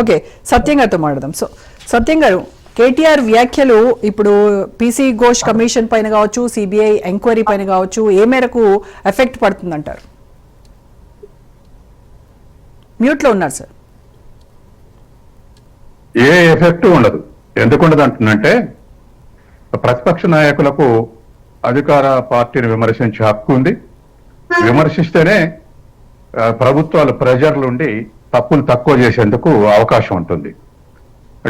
Okay సత్యం గారితో మాట్లాడదాం. So సత్యం గారు కేటీఆర్ వ్యాఖ్యలు ఇప్పుడు పీసీ ఘోష్ కమిషన్ పైన కావచ్చు సిబిఐ ఎంక్వైరీ పైన కావచ్చు ఏ మేరకు ఎఫెక్ట్ పడుతుందంటారు? మ్యూట్లో ఉన్నారు సార్. ఏ ఎఫెక్ట్ ఉండదు. ఎందుకు ఉండదు అంటున్నంటే ప్రతిపక్ష నాయకులకు అధికార పార్టీని విమర్శించే హక్కు ఉంది. విమర్శిస్తేనే ప్రభుత్వాలు ప్రెజర్లు ఉండి తప్పులు తక్కువ చేసేందుకు అవకాశం ఉంటుంది.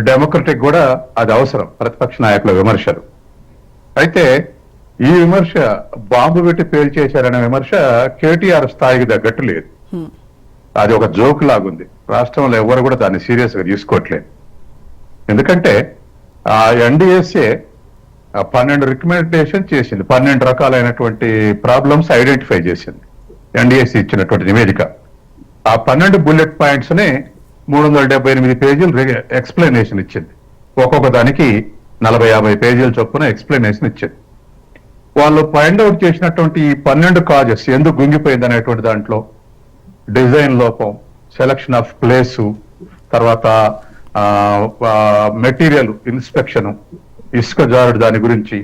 డెమోక్రటిక్ కూడా అది అవసరం ప్రతిపక్ష నాయకుల విమర్శలు. అయితే ఈ విమర్శ బాంబు పెట్టి పేల్చేశారనే విమర్శ కేటీఆర్ స్థాయికి తగ్గట్టు లేదు. అది ఒక జోక్ లాగుంది. రాష్ట్రంలో ఎవరు కూడా దాన్ని సీరియస్గా తీసుకోవట్లేదు. ఎందుకంటే ఆ ఎన్డీఎస్ఏ పన్నెండు రికమెండేషన్ చేసింది. పన్నెండు రకాలైనటువంటి ప్రాబ్లమ్స్ ఐడెంటిఫై చేసింది. ఎన్డీఎస్సీ ఇచ్చినటువంటి నివేదిక. ఆ పన్నెండు బుల్లెట్ పాయింట్స్ని మూడు వందల డెబ్బై ఎనిమిది పేజీలు ఎక్స్ప్లెనేషన్ ఇచ్చింది. ఒక్కొక్క దానికి నలభై యాభై పేజీల చొప్పున ఎక్స్ప్లెనేషన్ ఇచ్చింది. వాళ్ళు ఫైండ్ అవుట్ చేసినటువంటి ఈ పన్నెండు కాజెస్ ఎందుకు గుంగిపోయింది అనేటువంటి దాంట్లో డిజైన్ లోపం సెలక్షన్ ఆఫ్ ప్లేసు తర్వాత మెటీరియల్ ఇన్స్పెక్షన్ ఇసుక జారుడు దాని గురించి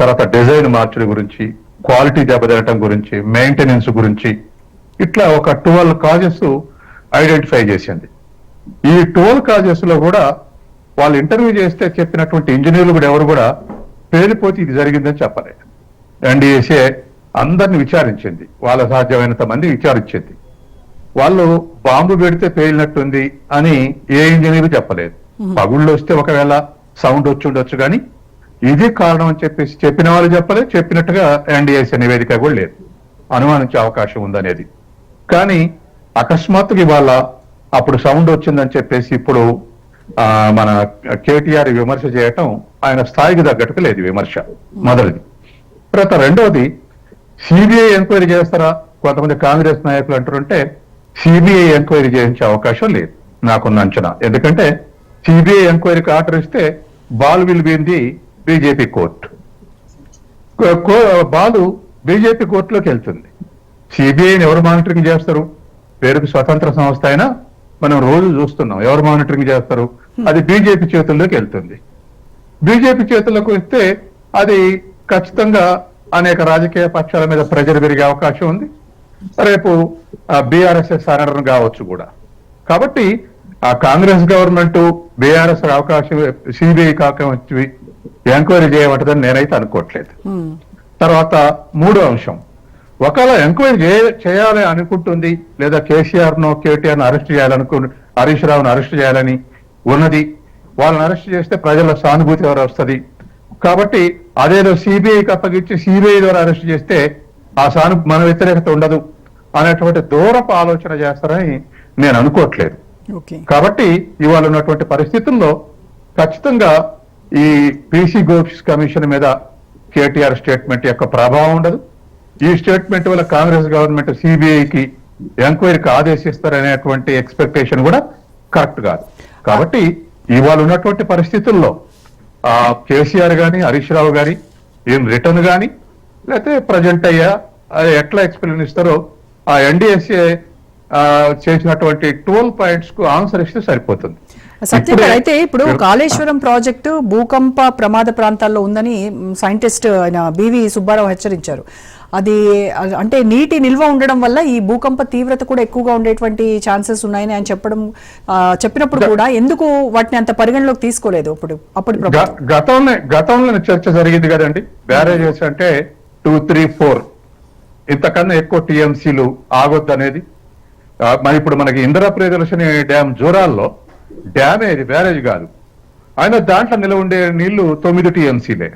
తర్వాత డిజైన్ మార్చడం గురించి క్వాలిటీ దెబ్బతినటం గురించి మెయింటెనెన్స్ గురించి ఇట్లా ఒక ట్వెల్వ్ కాజెస్ ఐడెంటిఫై చేసింది. ఈ ట్వెల్వ్ కాజెస్లో కూడా వాళ్ళు ఇంటర్వ్యూ చేస్తే చెప్పినటువంటి ఇంజనీర్లు కూడా ఎవరు కూడా పేలిపోతే ఇది జరిగిందని చెప్పలేదు. ఎన్డీఏసీ అందరిని విచారించింది. వాళ్ళ సాధ్యమైనంత మంది విచారించింది. వాళ్ళు బాంబు పెడితే పేలినట్టుంది అని ఏ ఇంజనీర్ చెప్పలేదు. పగుళ్ళు వస్తే ఒకవేళ సౌండ్ వచ్చి ఉండొచ్చు కానీ ఇది కారణం అని చెప్పేసి చెప్పిన వాళ్ళు చెప్పలేదు. చెప్పినట్టుగా ఎన్డీఎస్ఏ నివేదిక కూడా లేదు. అనుమానించే అవకాశం ఉందనేది. కానీ అకస్మాత్తుగా ఇవాళ అప్పుడు సౌండ్ వచ్చిందని చెప్పేసి ఇప్పుడు ఆ, మన కేటీఆర్ విమర్శ చేయటం ఆయన స్థాయికి తగ్గట్టుకు లేదు విమర్శ మొదటిది. తర్వాత రెండవది సిబిఐ ఎంక్వైరీ చేస్తారా? కొంతమంది కాంగ్రెస్ నాయకులు అంటుంటే సిబిఐ ఎంక్వైరీ చేయించే అవకాశం లేదు నాకున్న అంచనా. ఎందుకంటే సిబిఐ ఎంక్వైరీకి ఆర్డర్ ఇస్తే ball will the BJP court. Co- ball BJP కోర్టులోకి వెళ్తుంది. సిబిఐని ఎవరు మానిటరింగ్ చేస్తారు? పేరుకు స్వతంత్ర సంస్థ అయినా మనం రోజు చూస్తున్నాం. ఎవరు మానిటరింగ్ చేస్తారు? అది బీజేపీ చేతుల్లోకి వెళ్తుంది. బీజేపీ చేతుల్లోకి వస్తే అది ఖచ్చితంగా అనేక రాజకీయ పక్షాల మీద ప్రెజర్ పెరిగే అవకాశం ఉంది. రేపు బీఆర్ఎస్ఎస్ అనడం కావచ్చు కూడా. కాబట్టి ఆ కాంగ్రెస్ గవర్నమెంట్ బీఆర్ఎస్ అవకాశం సిబిఐ కావచ్చు ఎంక్వైరీ చేయమంటదని నేనైతే అనుకోవట్లేదు. తర్వాత మూడో అంశం. ఒకవేళ ఎంక్వైరీ చేయ- చేయాలి అనుకుంటుంది లేదా కేసీఆర్ నో కేటీఆర్ అరెస్ట్ చేయాలనుకు హరీష్ రావును అరెస్ట్ చేయాలని ఉన్నది. వాళ్ళని అరెస్ట్ చేస్తే ప్రజల సానుభూతి ఎవరు వస్తుంది? కాబట్టి అదేదో సిబిఐకి అప్పగించి సిబిఐ ద్వారా అరెస్ట్ చేస్తే ఆ సాను మన వ్యతిరేకత ఉండదు అనేటువంటి దూరపు ఆలోచన చేస్తారని నేను అనుకోవట్లేదు. ఓకే. కాబట్టి ఇవాళ ఉన్నటువంటి పరిస్థితుల్లో ఖచ్చితంగా ఈ పీసీ గోప్స్ కమిషన్ మీద కేటీఆర్ స్టేట్మెంట్ యొక్క ప్రభావం ఉండదు. ఈ స్టేట్మెంట్ వల్ల కాంగ్రెస్ గవర్నమెంట్ సిబిఐకి ఎంక్వైరీకి ఆదేశిస్తారనేటువంటి ఎక్స్పెక్టేషన్ కూడా కరెక్ట్ కాదు. కాబట్టి ఇవాళ ఉన్నటువంటి పరిస్థితుల్లో ఆ కేసీఆర్ గాని హరీష్ రావు గాని ఏం రిటర్న్ గాని లేకపోతే ప్రజెంట్ అయ్యా ఎట్లా ఎక్స్ప్లెయిన్ ఇస్తారో ఆ ఎన్డీఎస్ఏ చేసినటువంటి ట్వెల్వ్ పాయింట్స్కు ఆన్సర్ ఇస్తే సరిపోతుంది. అయితే ఇప్పుడు కాళేశ్వరం ప్రాజెక్టు భూకంప ప్రమాద ప్రాంతాల్లో ఉందని సైంటిస్ట్ ఆయన బివి సుబ్బారావు హెచ్చరించారు. అది అంటే నీటి నిల్వ ఉండడం వల్ల ఈ భూకంప తీవ్రత కూడా ఎక్కువగా ఉండేటువంటి ఛాన్సెస్ ఉన్నాయని ఆయన చెప్పడం చెప్పినప్పుడు కూడా ఎందుకు వాటిని అంత పరిగణలోకి తీసుకోలేదు అప్పుడు అప్పుడు గతంలో గతంలో చర్చ జరిగింది కదండి. బ్యారేజెస్ అంటే టూ త్రీ ఫోర్ ఇంతకన్నా ఎక్కువ టీఎంసీలు ఆగొద్దు అనేది. మరి ఇప్పుడు మనకి ఇందిరా ప్రియదర్శిని డ్యామ్ జోరాల్లో డ్యామ్ ఏది బ్యారేజ్ కాదు. అయినా దాంట్లో నిలవ ఉండే నీళ్ళు తొమ్మిది టీఎంసీలే.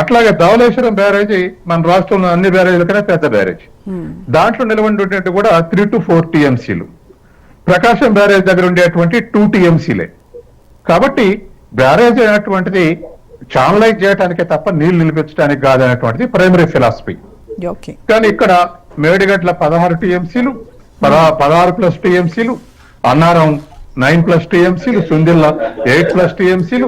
అట్లాగే ధవళేశ్వరం బ్యారేజీ మన రాష్ట్రంలో అన్ని బ్యారేజీల కన్నా పెద్ద బ్యారేజ్. దాంట్లో నిలవండి ఉండేది కూడా త్రీ టు ఫోర్ టీఎంసీలు. ప్రకాశం బ్యారేజ్ దగ్గర ఉండేటువంటి టూ టీఎంసీలే. కాబట్టి బ్యారేజ్ అనేటువంటిది చానలైజ్ చేయడానికే తప్ప నీళ్ళు నిలిపించడానికి కాదనేటువంటిది ప్రైమరీ ఫిలాసఫీ. కానీ ఇక్కడ మేడిగడ్ల పదహారు టీఎంసీలు పదహారు ప్లస్ టీఎంసీలు అన్నారం నైన్ ప్లస్ టీఎంసీలు సుందిల్ల ఎయిట్ ప్లస్ టీఎంసీలు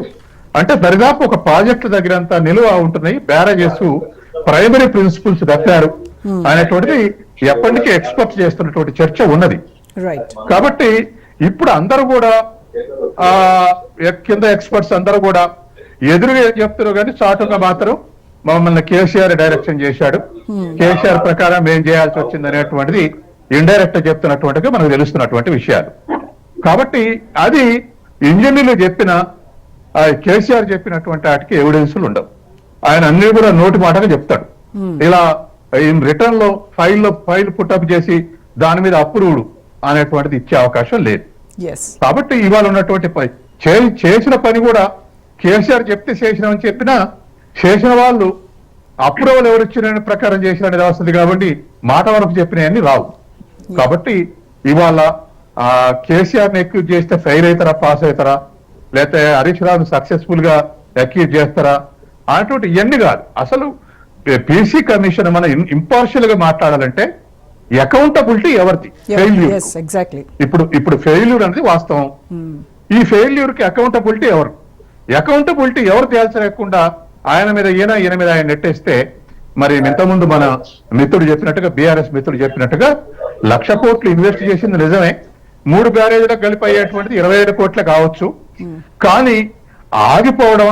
అంటే దరిదాపు ఒక ప్రాజెక్టు దగ్గరంతా నిలువ ఉంటున్నాయి. బ్యారేజెస్ ప్రైమరీ ప్రిన్సిపల్స్ తప్పారు అనేటువంటిది ఎప్పటికీ ఎక్స్పెక్ట్ చేస్తున్నటువంటి చర్చ ఉన్నది. కాబట్టి ఇప్పుడు అందరూ కూడా ఆ కింద ఎక్స్పర్ట్స్ అందరూ కూడా ఎదురుగా ఏం చెప్తారు కానీ చాటుగా మాత్రం మమ్మల్ని కేసీఆర్ డైరెక్షన్ చేశాడు. కేసీఆర్ ప్రకారం ఏం చేయాల్సి వచ్చింది అనేటువంటిది ఇండైరెక్ట్ చెప్తున్నటువంటిగా మనకు తెలుస్తున్నటువంటి విషయాలు. కాబట్టి అది ఇంజనీర్లు చెప్పిన ఆ కేసీఆర్ చెప్పినటువంటి వాటికి ఎవిడెన్స్లు ఉండవు. ఆయన అన్ని కూడా నోటి మాటగా చెప్తాడు. ఇలా ఇన్ రిటర్న్లో ఫైల్లో ఫైల్ పుట్టప్ చేసి దాని మీద అప్రూవ్డ్ అనేటువంటిది ఇచ్చే అవకాశం లేదు. కాబట్టి ఇవాళ ఉన్నటువంటి చేసిన పని కూడా కేసీఆర్ చెప్తే చేసినామని చెప్పినా చేసిన వాళ్ళు అప్రూవల్ ఎవరు ఇచ్చిన ప్రకారం చేసినది వస్తుంది కాబట్టి మాట వరకు చెప్పినవన్నీ రావు. కాబట్టి ఇవాళ ఆ కేసీఆర్ని అక్యూజ్ చేస్తే ఫెయిల్ అవుతారా పాస్ అవుతారా? లేకపోతే హరీష్ రావు సక్సెస్ఫుల్గా అక్యూజ్ చేస్తారా? అటువంటి ఇవన్నీ కాదు. అసలు పీసీ కమిషన్ మన ఇంపార్షియల్గా మాట్లాడాలంటే అకౌంటబిలిటీ ఎవరిది? ఫెయిల్యూర్ ఇప్పుడు ఇప్పుడు ఫెయిల్యూర్ అనేది వాస్తవం. ఈ ఫెయిల్యూర్కి అకౌంటబిలిటీ ఎవరు? అకౌంటబిలిటీ ఎవరు తేల్చలేకుండా ఆయన మీద ఈయన ఈయన మీద ఆయన నెట్టేస్తే మరి ఇంతకుముందు మన మిత్రుడు చెప్పినట్టుగా బీఆర్ఎస్ మిత్రుడు చెప్పినట్టుగా లక్ష కోట్లు ఇన్వెస్ట్ చేసింది నిజమే. మూడు బ్యారేజీలకు కలిపి అయ్యేటువంటిది ఇరవై ఐదు కోట్లే కావచ్చు. కానీ ఆగిపోవడం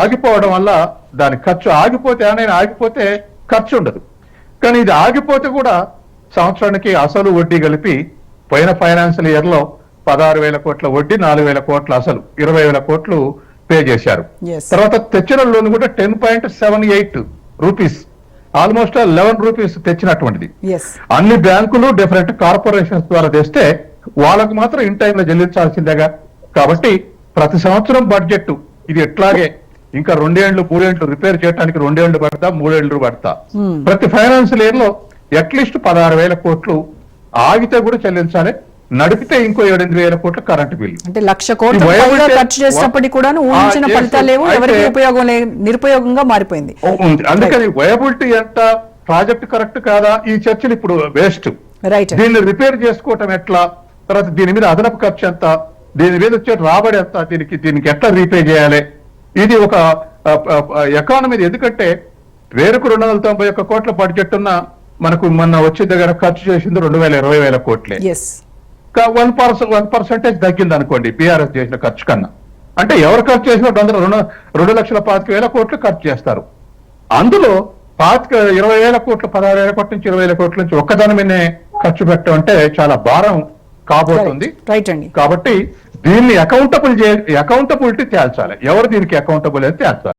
ఆగిపోవడం వల్ల దాని ఖర్చు ఆగిపోతే ఆయన ఆగిపోతే ఖర్చు ఉండదు. కానీ ఇది ఆగిపోతే కూడా సంవత్సరానికి అసలు వడ్డీ కలిపి పోయిన ఫైనాన్షియల్ ఇయర్లో పదహారు వేల కోట్ల వడ్డీ నాలుగు వేల కోట్ల అసలు ఇరవై వేల కోట్లు పే చేశారు. తర్వాత తెచ్చిన లోన్ కూడా ten point seven eight rupees almost eleven rupees తెచ్చినటువంటిది. అన్ని బ్యాంకులు డిఫరెంట్ కార్పొరేషన్స్ ద్వారా తెస్తే వాళ్ళకు మాత్రం ఇన్ టైంలో చెల్లించాల్సిందేగా. కాబట్టి ప్రతి సంవత్సరం బడ్జెట్ ఇది ఎట్లాగే. ఇంకా రెండేళ్ళు మూడేళ్ళు రిపేర్ చేయడానికి రెండేళ్ళు పడతా మూడేళ్ళు పడతా. ప్రతి ఫైనాన్షియల్ ఇయర్లో అట్లీస్ట్ పదహారు వేల కోట్లు ఆగితే కూడా చెల్లించాలి. నడిపితే ఇంకో ఏడెనిమిది వేల కోట్ల కరెంట్ బిల్లు అంటే లక్ష కోట్ల ఖర్చు చేసినప్పటికీ కూడా ఊహించిన ఎవరికి ఉపయోగం నిరుపయోగంగా మారిపోయింది. అందుకని వయబిలిటీ ఎంత ప్రాజెక్ట్ కరెక్ట్ కాదా? ఈ చర్చలు ఇప్పుడు వేస్ట్ దీన్ని రిపేర్ చేసుకోవటం ఎట్లా? తర్వాత దీని మీద అదనపు ఖర్చు ఎంత? దీని మీద వచ్చే రాబడి ఎంత దీనికి దీనికి ఎట్లా రీపే చేయాలి? ఇది ఒక ఎకానమీ ఎందుకంటే వేరకు రెండు వందల తొంభై ఒక్క కోట్ల బడ్జెట్ ఉన్న మనకు మొన్న వచ్చే దగ్గర ఖర్చు చేసింది రెండు వేల ఇరవై వేల కోట్లే. వన్ పర్సెంట్ వన్ పర్సెంటేజ్ తగ్గింది అనుకోండి బీఆర్ఎస్ చేసిన ఖర్చు కన్నా. అంటే ఎవరు ఖర్చు చేసిన రెండు రెండు రెండు లక్షల పాతిక వేల కోట్లు ఖర్చు చేస్తారు. అందులో పాతిక ఇరవై వేల కోట్లు పదహారు వేల కోట్ల నుంచి ఇరవై వేల కోట్ల నుంచి ఒక్కదాని మీదనే ఖర్చు పెట్టడం అంటే చాలా భారం. కాబోతుంది. రైట్ అండి. కాబట్టి దీన్ని అకౌంటబుల్ చే అకౌంటబిలిటీ తేల్చాలి. ఎవరు దీనికి అకౌంటబుల్ అని తేల్చాలి?